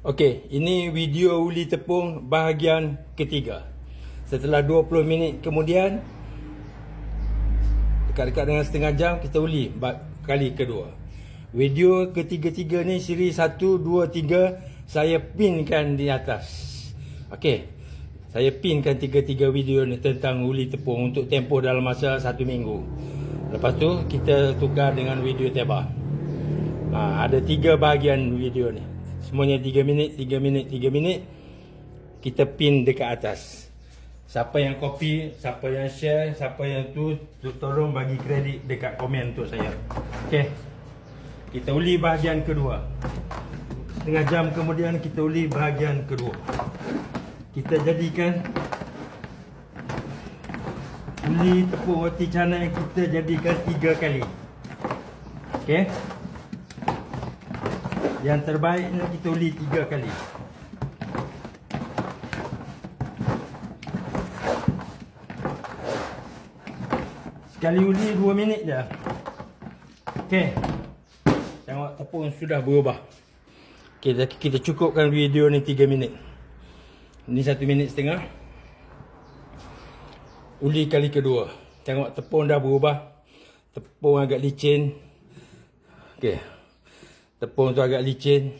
Okey, ini video uli tepung bahagian ketiga. Setelah 20 minit kemudian dekat-dekat dengan setengah jam kita uli kali kedua. Video ketiga-tiga ni siri 1 2 3 saya pinkan di atas. Okey. Saya pinkan tiga-tiga video ni tentang uli tepung untuk tempoh dalam masa satu minggu. Lepas tu kita tukar dengan video tebak. Ha, ada tiga bahagian video ni. Semuanya tiga minit, tiga minit, tiga minit. Kita pin dekat atas. Siapa yang copy, siapa yang share, siapa yang tu, tolong bagi kredit dekat komen untuk saya. Okey. Kita uli bahagian kedua. Setengah jam kemudian kita uli bahagian kedua. Kita jadikan uli tepung roti canai kita jadikan tiga kali. Okey. Yang terbaiknya kita uli tiga kali. Sekali uli dua minit je. Okey. Tengok tepung sudah berubah. Kita kita cukupkan video ni tiga minit. Ni satu minit setengah. Uli kali kedua. Tengok tepung dah berubah. Tepung agak licin. Okey. Tepung tu agak licin.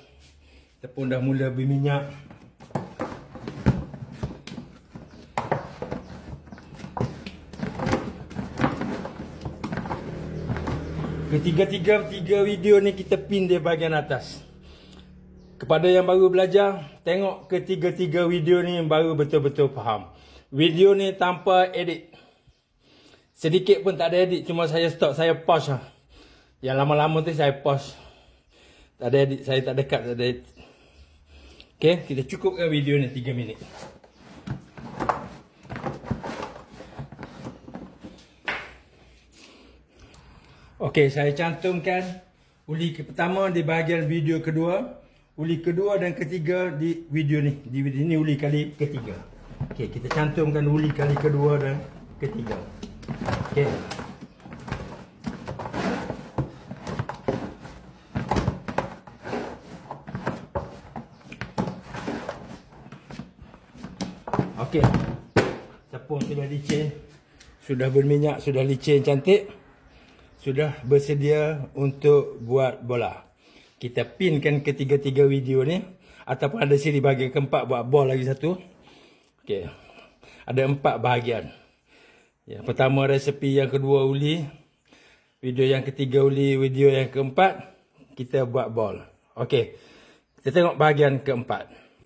Tepung dah mula berminyak. Ketiga-tiga tiga video ni kita pin di bahagian atas. Kepada yang baru belajar, tengok ketiga-tiga video ni baru betul-betul faham. Video ni tanpa edit. Sedikit pun tak ada edit, cuma saya stop, saya pause lah. Yang lama-lama tu saya pause. Tak ada edit, saya tak dekat, tak ada edit. Okay, kita cukupkan video ni 3 minit. Okey, saya cantumkan uli ke- pertama di bahagian video kedua, uli kedua dan ketiga di video ni. Di video ni uli kali ketiga. Okey, kita cantumkan uli kali kedua dan ketiga. Okey. Okey. Tepung sudah licin, sudah berminyak, sudah licin cantik sudah bersedia untuk buat bola. Kita pinkan ketiga-tiga video ni ataupun ada siri bahagian keempat buat bol lagi satu. Okey. Ada empat bahagian. Yang pertama resepi, yang kedua uli, video yang ketiga uli, video yang keempat kita buat bol. Okey. Kita tengok bahagian keempat.